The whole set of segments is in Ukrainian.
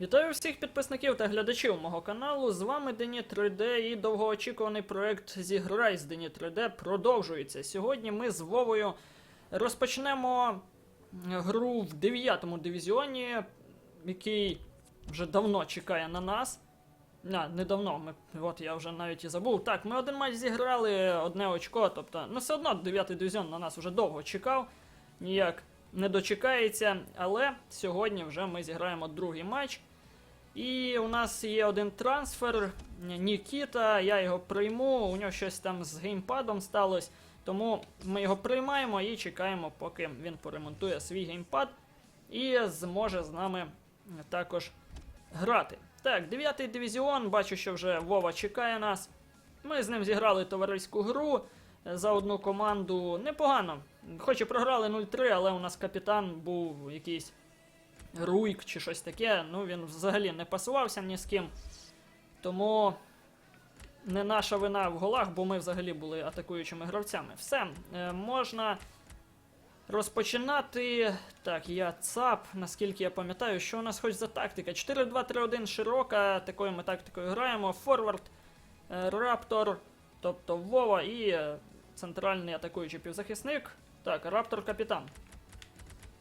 Вітаю всіх підписників та глядачів мого каналу. З вами Дені 3D і довгоочікуваний проект Зіграй з Дені 3D продовжується. Сьогодні ми з Вовою розпочнемо гру в 9-му дивізіоні, який вже давно чекає на нас. Не давно, ми, от я вже навіть і забув. Так, ми один матч зіграли, одне очко, тобто, ну все одно 9-й дивізіон на нас вже довго чекав, ніяк не дочекається, але сьогодні вже ми зіграємо другий матч. І у нас є один трансфер Нікіта, я його прийму, у нього щось там з геймпадом сталося. Тому ми його приймаємо і чекаємо, поки він поремонтує свій геймпад і зможе з нами також грати. Так, 9-й дивізіон, бачу, що вже Вова чекає нас. Ми з ним зіграли товариську гру е, за одну команду. Непогано. Хоч і програли 0-3, але у нас капітан був якийсь Руйк чи щось таке. Ну він взагалі не пасувався ні з ким. Тому не наша вина в голах, бо ми взагалі були атакуючими гравцями. Все, е, можна розпочинати. Так, я ЦАП, наскільки я пам'ятаю, що у нас хоч за тактика. 4-2-3-1 широка, такою ми тактикою граємо. Форвард, е, Раптор, тобто Вова і е, центральний атакуючий півзахисник. Так, Раптор капітан.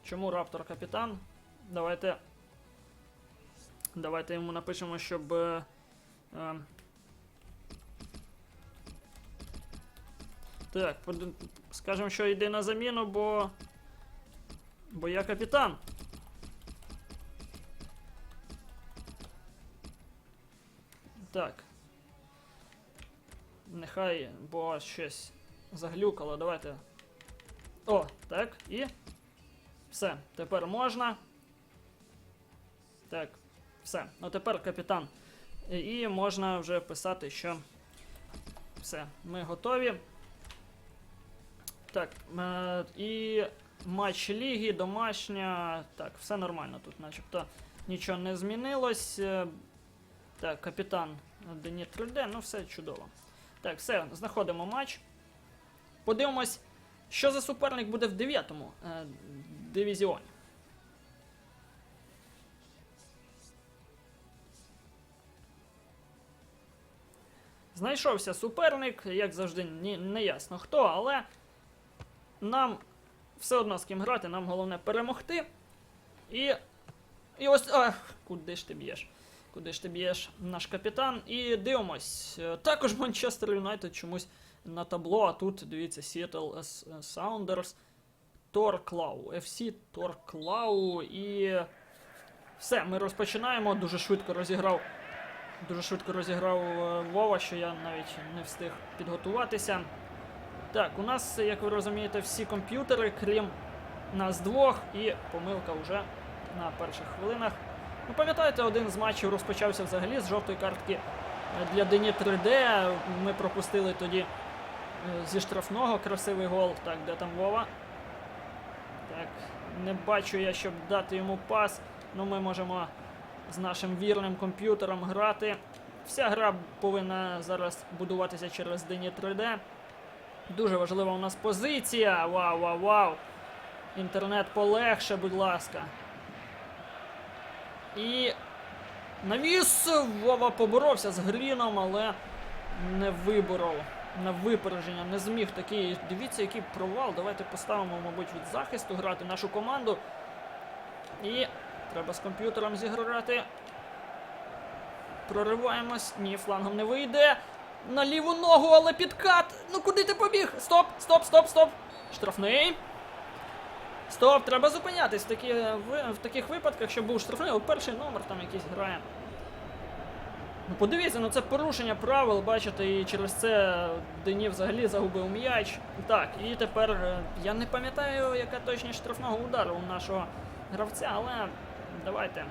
Чому Раптор капітан? Давайте. Давайте йому напишемо, щоб. Е, е, так, скажемо, що йде на заміну, бо. Бо я капітан. Так. Нехай, бо щось заглюкало. Давайте. О, так, і. Все, тепер можна. Так, все. Ну тепер капітан. І можна вже писати, що все, ми готові. Так, е, і матч ліги, домашня. Так, все нормально тут, начебто нічого не змінилось. Е, Так, капітан Дені 3D, ну все чудово. Так, все, знаходимо матч. Подивимось, що за суперник буде в 9 е, дивізіоні. Знайшовся суперник, як завжди, ні, не ясно хто, але нам все одно з ким грати, нам головне перемогти. І. І ось. Ах, куди ж ти б'єш? Куди ж ти б'єш наш капітан? І дивимось. Також Манчестер Юнайтед чомусь на табло, а тут дивіться Seattle Sounders, Торклау, FC Торклау і. Все, ми розпочинаємо. Дуже швидко розіграв. Дуже швидко розіграв е, Вова, що я навіть не встиг підготуватися. Так, у нас, як ви розумієте, всі комп'ютери, крім нас двох, і помилка вже на перших хвилинах. Ну, пам'ятаєте, один з матчів розпочався взагалі з жовтої картки для Дені 3D. Ми пропустили тоді е, зі штрафного красивий гол. Так, де там Вова? Так, не бачу я, щоб дати йому пас. Ну, ми можемо з нашим вірним комп'ютером грати. Вся гра повинна зараз будуватися через Дені 3D. Дуже важлива у нас позиція. Вау, вау, вау. Інтернет полегше, будь ласка. І навіс Вова поборовся з Гріном, але не виборов. На випередження не зміг такий. Дивіться, який провал. Давайте поставимо, мабуть, від захисту грати нашу команду. І треба з комп'ютером зіграти. Прориваємось. Ні, флангом не вийде. На ліву ногу, але підкат. Ну куди ти побіг? Стоп, стоп, стоп, стоп. Штрафний. Стоп, треба зупинятись в, такі, в, в таких випадках, щоб був штрафний, О, перший номер там якийсь грає. Ну подивіться, ну це порушення правил, бачите, і через це Дені взагалі загубив м'яч. Так, і тепер е, я не пам'ятаю, яка точність штрафного удару у нашого гравця, але давайте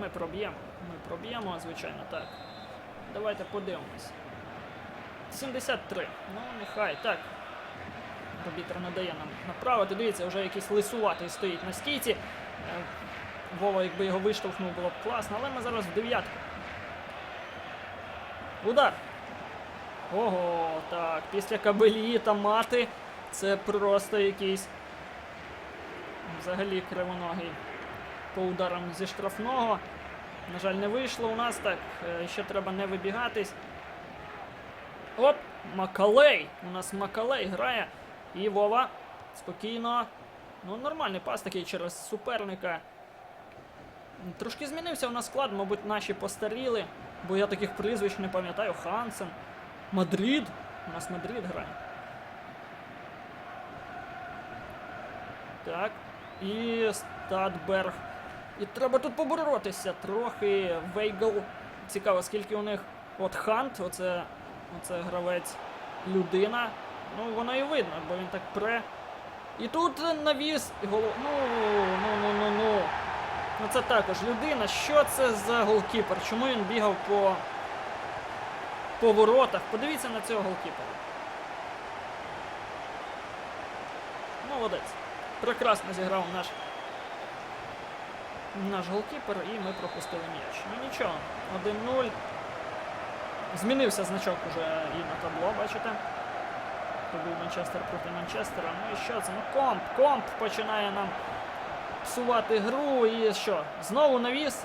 ми проб'ємо. Ми проб'ємо, звичайно, так. Давайте подивимось. 73. Ну, нехай. Так. Арбітр не дає нам направити. Дивіться, вже якийсь лисуватий стоїть на стійці. Е, Вова, якби його виштовхнув, було б класно, але ми зараз в дев'ятку. Удар. Ого, так. Після кабелії та мати. Це просто якийсь. Взагалі кривоногий по ударам зі штрафного. На жаль, не вийшло у нас так. е, Ще треба не вибігатись. Оп! Макалей! У нас Макалей грає. І Вова. Спокійно. Ну, нормальний пас такий через суперника. Трошки змінився у нас склад, мабуть, наші постаріли, бо я таких прізвищ не пам'ятаю. Хансен. Мадрид. У нас Мадрид грає. Так. І Стадберг. І треба тут поборотися трохи. Вейгл. Цікаво, скільки у них. От Хант, оце, оце гравець людина. Ну, воно і видно, бо він так пре. І тут навіс голов. Ну, ну, ну, ну, ну. Ну це також людина. Що це за голкіпер? Чому він бігав по по воротах? Подивіться на цього голкіпера. Молодець. Прекрасно зіграв наш наш голкіпер і ми пропустили м'яч. Ну нічого, 1-0. Змінився значок уже і на табло, бачите? То був Манчестер проти Манчестера. Ну і що це? Ну комп, комп починає нам псувати гру і що? Знову навіс.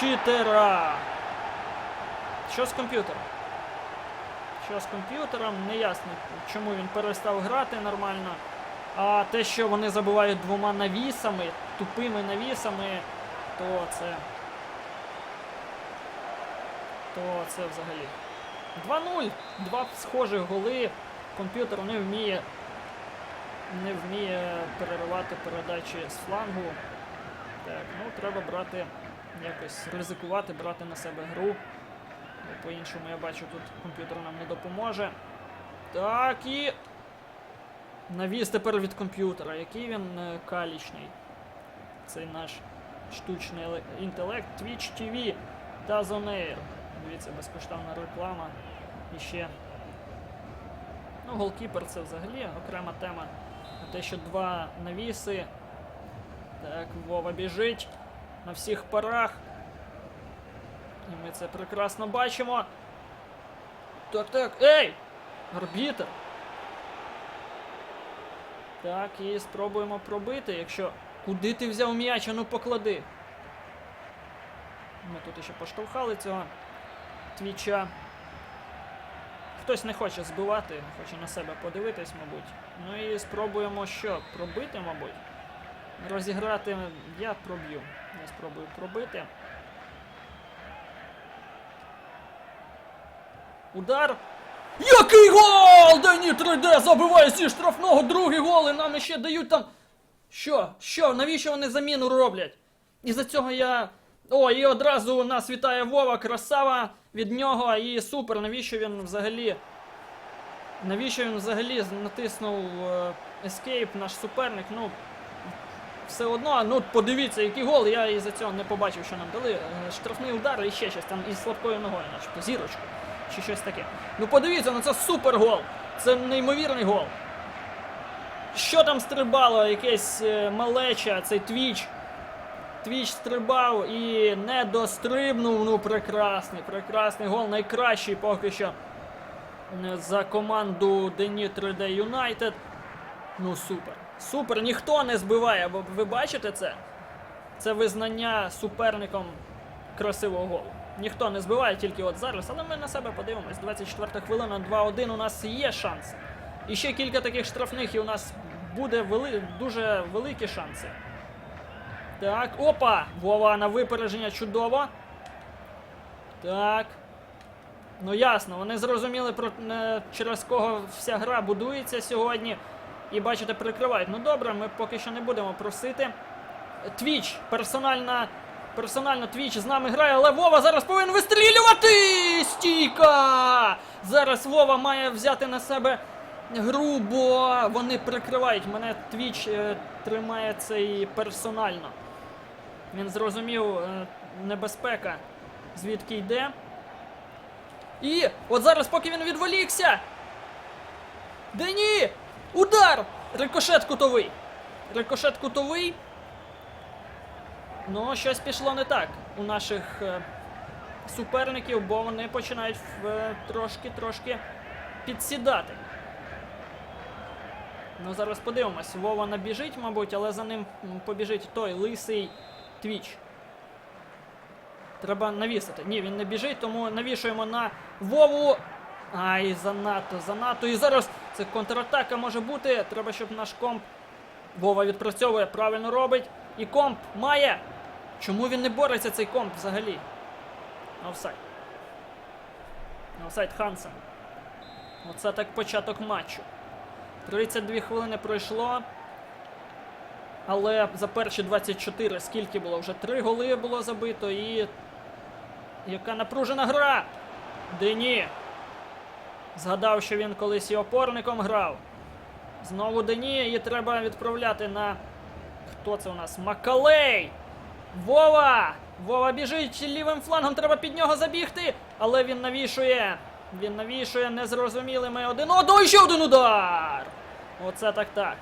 Читера. Що з комп'ютером? Що з комп'ютером? Неясно, чому він перестав грати нормально. А те, що вони забувають двома навісами, тупими навісами, то це. То це взагалі. 2-0. Два схожих голи. Комп'ютер не вміє. Не вміє переривати передачі з флангу. Так, ну треба брати якось ризикувати, брати на себе гру. По-іншому я бачу, тут комп'ютер нам не допоможе. Так і. Навіс тепер від комп'ютера. Який він е, калічний. Цей наш штучний інтелект. Twitch TV та Air. Дивіться, безкоштовна реклама. І ще. Ну, голкіпер це взагалі окрема тема. А те, що два навіси. Так, Вова біжить на всіх парах. І ми це прекрасно бачимо. Так, так. Ей! Арбітер! Так, і спробуємо пробити, якщо. Куди ти взяв м'яч? А ну поклади. Ми тут ще поштовхали цього твіча. Хтось не хоче збивати, хоче на себе подивитись, мабуть. Ну і спробуємо що? Пробити, мабуть. Розіграти я проб'ю. Я спробую пробити. Удар. Який гол! Дені 3D забиває зі штрафного другий гол, і нам ще дають там. Що? Що? Навіщо вони заміну роблять? І за цього я. О, і одразу нас вітає Вова, красава від нього і супер. Навіщо він взагалі. Навіщо він взагалі натиснув е, Escape, наш суперник? Ну. Все одно, ну подивіться, який гол, я із-за цього не побачив, що нам дали. Е, Штрафний удар і ще щось там із слабкою ногою, начебто, зірочку. Чи щось таке. Ну подивіться, ну це супер гол! Це неймовірний гол. Що там стрибало? Якесь е, малеча, цей твіч. Твіч стрибав і не дострибнув. Ну, прекрасний, прекрасний гол. Найкращий поки що е, за команду Дені 3D United. Ну, супер. Супер, ніхто не збиває. Ви, ви бачите це? Це визнання суперником красивого голу. Ніхто не збиває тільки от зараз, але ми на себе подивимось. 24 хвилина, 2-1, у нас є шанси. І ще кілька таких штрафних, і у нас буде вели... дуже великі шанси. Так, опа! Вова на випередження чудово. Так. Ну ясно, вони зрозуміли, про, через кого вся гра будується сьогодні. І бачите, прикривають. Ну добре, ми поки що не будемо просити. Твіч, персональна. Персонально Твіч з нами грає, але Вова зараз повинен вистрілювати! Стійка! Зараз Вова має взяти на себе гру, бо вони прикривають. Мене Твіч е, тримає цей персонально. Він зрозумів е, небезпека, звідки йде. І от зараз, поки він відволікся. Дені! Удар! Рикошет кутовий. Рикошет кутовий. Ну, щось пішло не так у наших е, суперників, бо вони починають трошки-трошки підсідати. Ну зараз подивимось. Вова набіжить, мабуть, але за ним побіжить той лисий твіч. Треба навісити. Ні, він не біжить, тому навішуємо на Вову. Ай, занадто, занадто. І зараз це контратака може бути. Треба, щоб наш комп. Вова відпрацьовує, правильно робить. І комп має. Чому він не бореться, цей комп взагалі? Офсайд. Офсайд Хансен. Оце так початок матчу. 32 хвилини пройшло. Але за перші 24 скільки було? Вже 3 голи було забито і. Яка напружена гра! Дені. Згадав, що він колись і опорником грав. Знову Дені, її треба відправляти на. Хто це у нас? Макалей! Вова! Вова біжить лівим флангом, треба під нього забігти, але він навішує. Він навішує незрозумілими один. О, і ще один удар! Оце так так.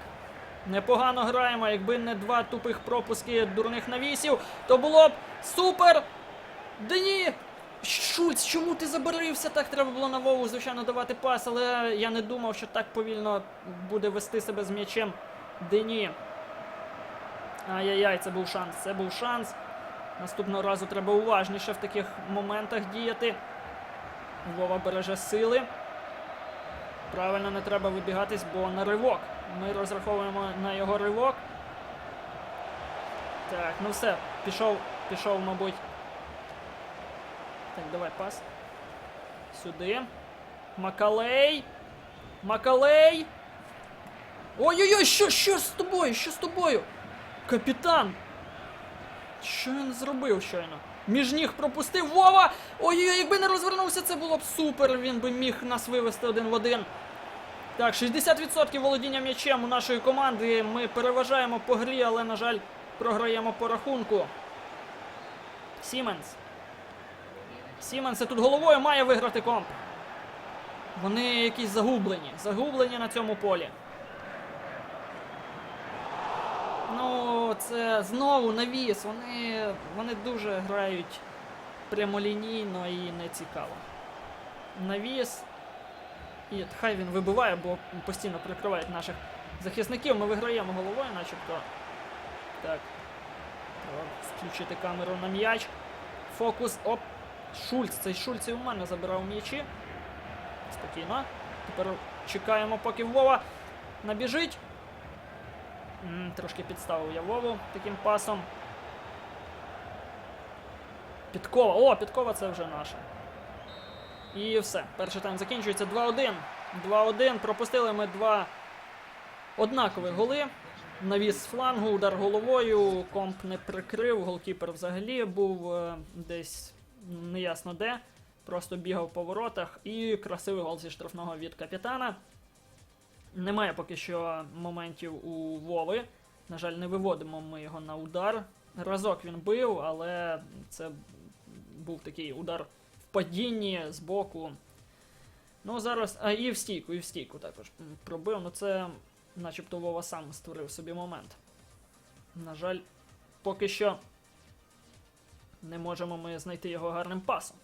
Непогано граємо, якби не два тупих пропуски дурних навісів, то було б супер! Дені! Шульц, чому ти забарився? Так треба було на Вову, звичайно, давати пас, але я не думав, що так повільно буде вести себе з м'ячем Дені. Ай-яй-яй, це був шанс. Це був шанс. Наступного разу треба уважніше в таких моментах діяти. Вова береже сили. Правильно, не треба вибігатись, бо на ривок. Ми розраховуємо на його ривок. Так, ну все, пішов, пішов, мабуть. Так, давай пас. Сюди. Макалей. Макалей. Ой-ой-ой, що, що з тобою? Що з тобою? Капітан! Що він зробив щойно? Між ніг пропустив Вова! Ой-ой-ой, якби не розвернувся, це було б супер. Він би міг нас вивести один в один. Так, 60% володіння м'ячем у нашої команди. Ми переважаємо по грі, але, на жаль, програємо по рахунку. Сіменс. Сіменс тут головою має виграти комп. Вони якісь загублені. Загублені на цьому полі. Ну, це знову навіс. Вони, вони дуже грають прямолінійно і не цікаво. Навіс. І хай він вибиває, бо постійно прикривають наших захисників. Ми виграємо головою, начебто. Так. Треба включити камеру на м'яч. Фокус. Оп. Шульц. Цей Шульц і у мене забирав м'ячі. Спокійно. Тепер чекаємо, поки Вова набіжить. Трошки підставив я Вову таким пасом. Підкова. О, підкова це вже наша. І все. Перший тайм закінчується 2-1. 2-1. Пропустили ми два однакові голи. Навіс флангу, удар головою, комп не прикрив, голкіпер взагалі був е, десь неясно де. Просто бігав по воротах і красивий гол зі штрафного від капітана. Немає поки що моментів у Вови. На жаль, не виводимо ми його на удар. Разок він бив, але це був такий удар в падінні з боку. Ну, зараз. А і в стійку, і в стійку також пробив. Ну це начебто Вова сам створив собі момент. На жаль, поки що не можемо ми знайти його гарним пасом.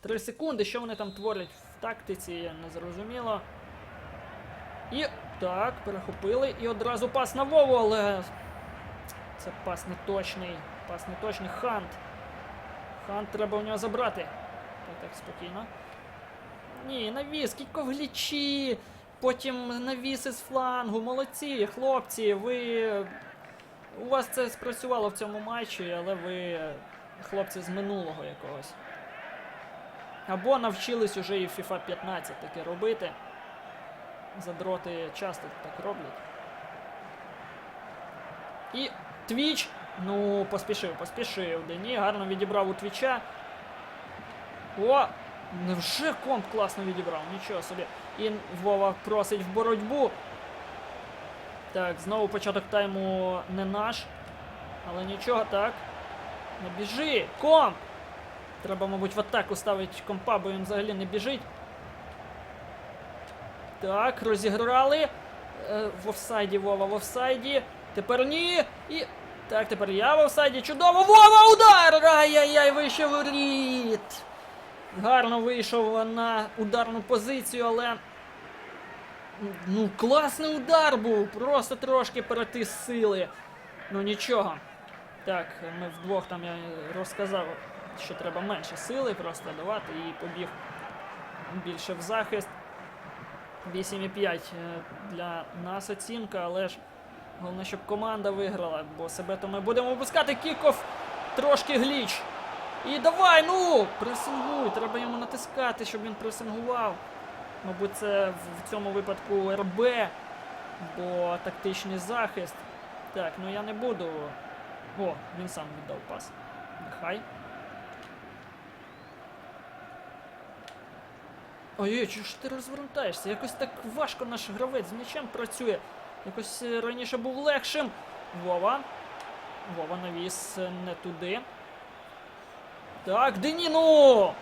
Три секунди, що вони там творять в тактиці, не зрозуміло. І так, перехопили. І одразу пас на Вову, але це пас не точний. Пас не точний. Хант. Хант треба у нього забрати. Так, так, спокійно. Ні, навіс, кілько глічі. Потім навіс із флангу. Молодці, хлопці, ви. У вас це спрацювало в цьому матчі, але ви хлопці з минулого якогось. Або навчились уже і в FIFA 15 таке робити. Задроти часто так роблять. І Твіч. Ну, поспішив, поспішив. Дені гарно відібрав у Твіча. О! Невже комп класно відібрав? Нічого собі. І Вова просить в боротьбу. Так, знову початок тайму не наш. Але нічого, так. Не біжи! Комп! Треба, мабуть, в атаку ставити компа, бо він взагалі не біжить. Так, розіграли. Е, в офсайді Вова в офсайді. Тепер ні. І. Так, тепер я в офсайді. Чудово! Вова! Удар! Ай-яй-яй, вийшов воріт! Гарно вийшов на ударну позицію, але. Ну, класний удар був! Просто трошки перетис сили. Ну нічого. Так, ми вдвох там я розказав, що треба менше сили просто давати і побіг більше в захист. 8,5 е, для нас оцінка, але ж головне, щоб команда виграла, бо себе то ми будемо випускати. Кіков трошки гліч. І давай, ну! Пресингуй! Треба йому натискати, щоб він пресингував. Мабуть, це в цьому випадку РБ, бо тактичний захист. Так, ну я не буду. О, він сам віддав пас. Нехай. Ой-ой, чого ж ти розвертаєшся? Якось так важко наш гравець з м'ячем працює. Якось е, раніше був легшим. Вова. Вова навіс е, не туди. Так, Деніно!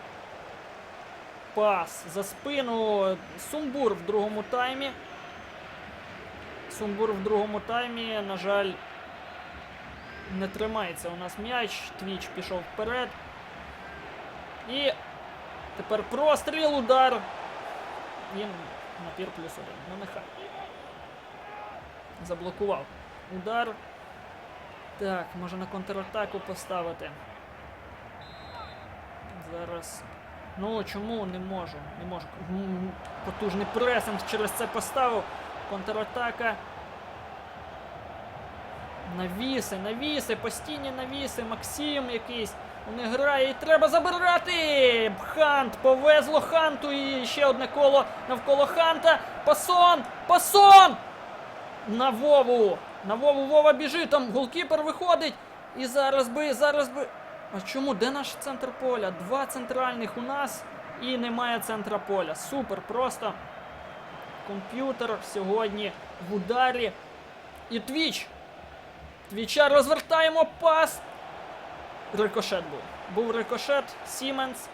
Пас за спину. Сумбур в другому таймі. Сумбур в другому таймі, на жаль, не тримається у нас м'яч. Твіч пішов вперед. І тепер простріл, удар. І напір плюс один. Ну нехай. Заблокував удар. Так, може на контратаку поставити. Зараз. Ну чому не можу? Не можу. Потужний пресинг через це поставив. Контратака. Навіси, навіси, постійні навіси. Максим якийсь. Не грає і треба забирати! Хант, повезло Ханту і ще одне коло навколо Ханта. Пасон! Пасон! На Вову! На Вову Вова біжить, там голкіпер виходить. І зараз би, зараз би. А чому? Де наш центр поля? Два центральних у нас і немає центра поля. Супер, просто. Комп'ютер сьогодні в ударі. І твіч. Твіча розвертаємо пас. Рикошет був. Був рикошет. Сіменс.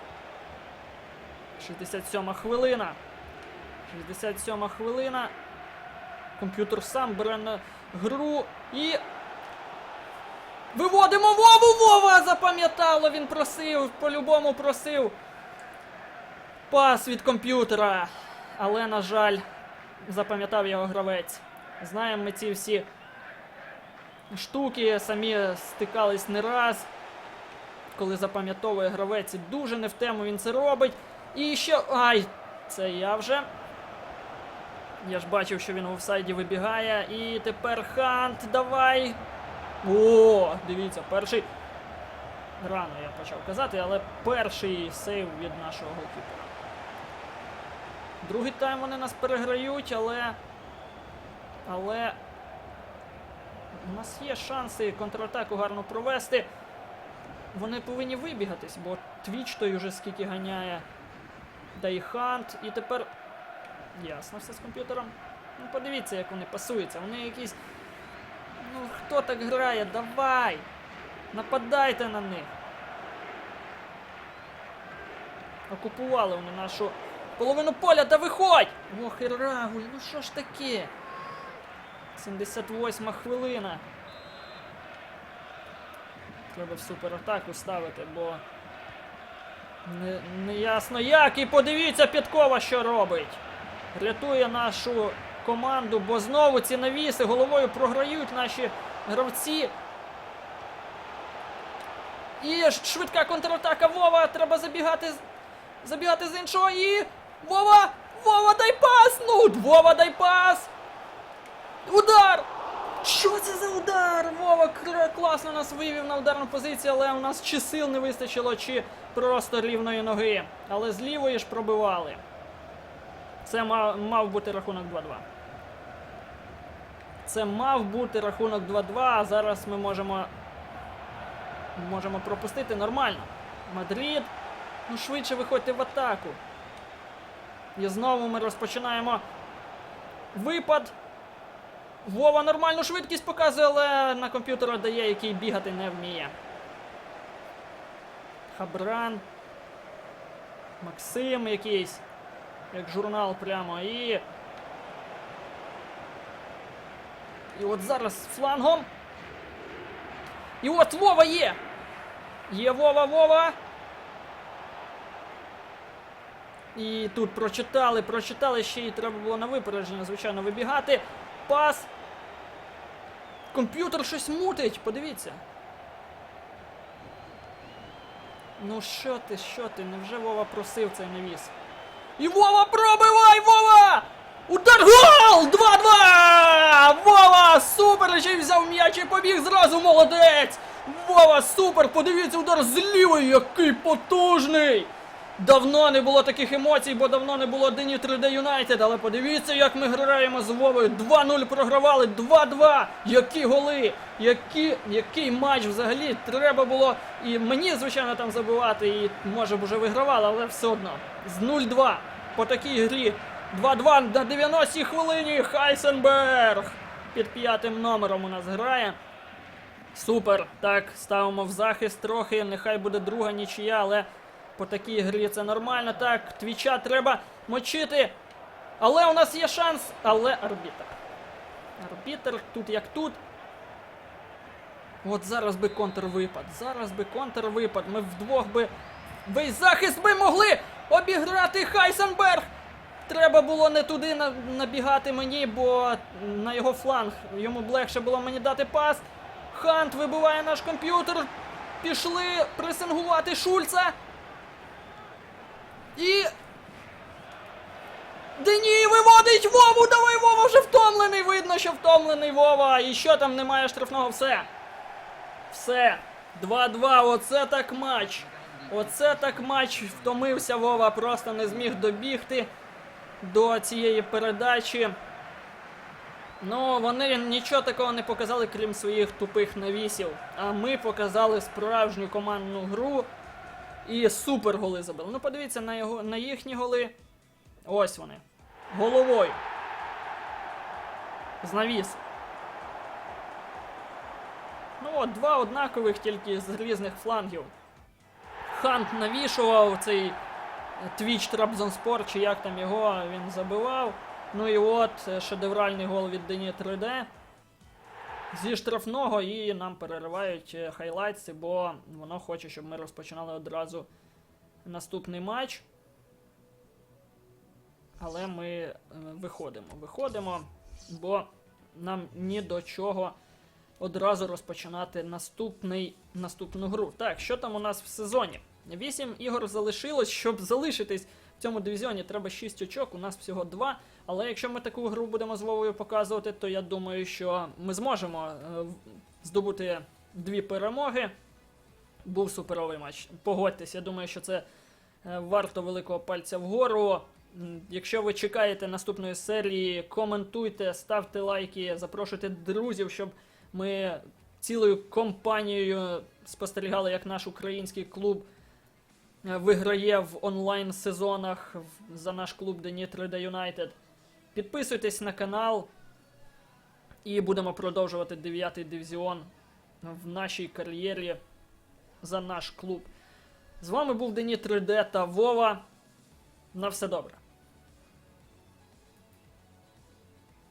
67 хвилина. 67 хвилина. Комп'ютер сам бере на гру і. Виводимо Вову! Вова! Запам'ятало! Він просив, по-любому просив. Пас від комп'ютера. Але, на жаль, запам'ятав його гравець. Знаємо ми ці всі штуки, самі стикались не раз. Коли запам'ятовує гравець і дуже не в тему він це робить. І ще. Ай! Це я вже. Я ж бачив, що він в офсайді вибігає. І тепер Хант, давай. О, дивіться, перший. Рано я почав казати, але перший сейв від нашого голкіпера. Другий тайм вони нас переграють, але. Але. У нас є шанси контратаку гарно провести. Вони повинні вибігатись, бо твіч той уже скільки ганяє. Да і І тепер. Ясно все з комп'ютером. Ну подивіться, як вони пасуються. Вони якісь. Ну хто так грає? Давай! Нападайте на них. Окупували вони нашу половину поля, та виходь! Ох, і Рагуль, ну що ж таке? 78 хвилина. Треба в суператаку ставити, бо не, не ясно як. І подивіться, Підкова що робить. Рятує нашу команду, бо знову ці навіси головою програють наші гравці. І швидка контратака Вова. Треба забігати, забігати з іншого. І. Вова! Вова, дай пас! Ну, Вова, дай пас! Удар! Що це за удар? Вова класно нас вивів на ударну позицію, але у нас чи сил не вистачило, чи просто рівної ноги. Але з лівої ж пробивали. Це мав, мав бути рахунок 2-2. Це мав бути рахунок 2-2, а зараз ми можемо. Можемо пропустити нормально. Мадрид. Ну швидше виходьте в атаку. І знову ми розпочинаємо випад. Вова нормальну швидкість показує, але на комп'ютера дає, який бігати не вміє. Хабран. Максим якийсь. Як журнал прямо. І. І от зараз флангом. І от Вова є! Є Вова, Вова! І тут прочитали, прочитали, ще й треба було на випередження, звичайно, вибігати. Пас. Комп'ютер щось мутить, подивіться. Ну що ти, що ти? Невже Вова просив цей навіс? І Вова пробивай, Вова! Удар гол! 2-2! Вова! Супер! Ще й взяв м'яч і побіг зразу, молодець! Вова, супер! Подивіться, удар з лівої, який потужний! Давно не було таких емоцій, бо давно не було Дині 3D Юнайтед, але подивіться, як ми граємо з Вовою. 2-0 програвали, 2-2. Які голи! Які, який матч взагалі треба було і мені, звичайно, там забивати, і може б уже вигравали, але все одно. З 0-2 по такій грі. 2-2 на 90-й хвилині. Хайсенберг під п'ятим номером у нас грає. Супер. Так, ставимо в захист трохи. Нехай буде друга нічия, але по такій грі це нормально. Так, твіча треба мочити. Але у нас є шанс. Але арбітр. Арбітр тут як тут. От зараз би контрвипад. Зараз би контрвипад. Ми вдвох би. Весь захист би могли обіграти Хайсенберг. Треба було не туди набігати мені, бо на його фланг йому б легше було мені дати пас. Хант вибиває наш комп'ютер. Пішли пресингувати Шульца. І. Дені виводить Вову! Давай Вова вже втомлений! Видно, що втомлений Вова! І що там немає штрафного? Все. Все. 2-2. Оце так матч. Оце так матч. Втомився Вова, просто не зміг добігти до цієї передачі. Ну, вони нічого такого не показали, крім своїх тупих навісів. А ми показали справжню командну гру і супер голи забили. Ну, подивіться на, його, на їхні голи. Ось вони. Головою. З навісу. Ну от, два однакових, тільки з різних флангів. Хант навішував цей Твіч Трабзонспор, чи як там його він забивав. Ну і от е, шедевральний гол від Дені 3D. Зі штрафного і нам переривають е, хайлайтси, бо воно хоче, щоб ми розпочинали одразу наступний матч. Але ми е, виходимо. Виходимо, бо нам ні до чого одразу розпочинати наступний, наступну гру. Так, що там у нас в сезоні? Вісім ігор залишилось, щоб залишитись в цьому дивізіоні. Треба 6 очок, у нас всього 2. Але якщо ми таку гру будемо з Вовою показувати, то я думаю, що ми зможемо е, здобути дві перемоги. Був суперовий матч. Погодьтесь, я думаю, що це е, варто великого пальця вгору. Якщо ви чекаєте наступної серії, коментуйте, ставте лайки, запрошуйте друзів, щоб ми цілою компанією спостерігали, як наш український клуб е, виграє в онлайн сезонах за наш клуб Дені 3D United. Підписуйтесь на канал і будемо продовжувати 9 дивізіон в нашій кар'єрі за наш клуб. З вами був Дені 3D та Вова. На все добре.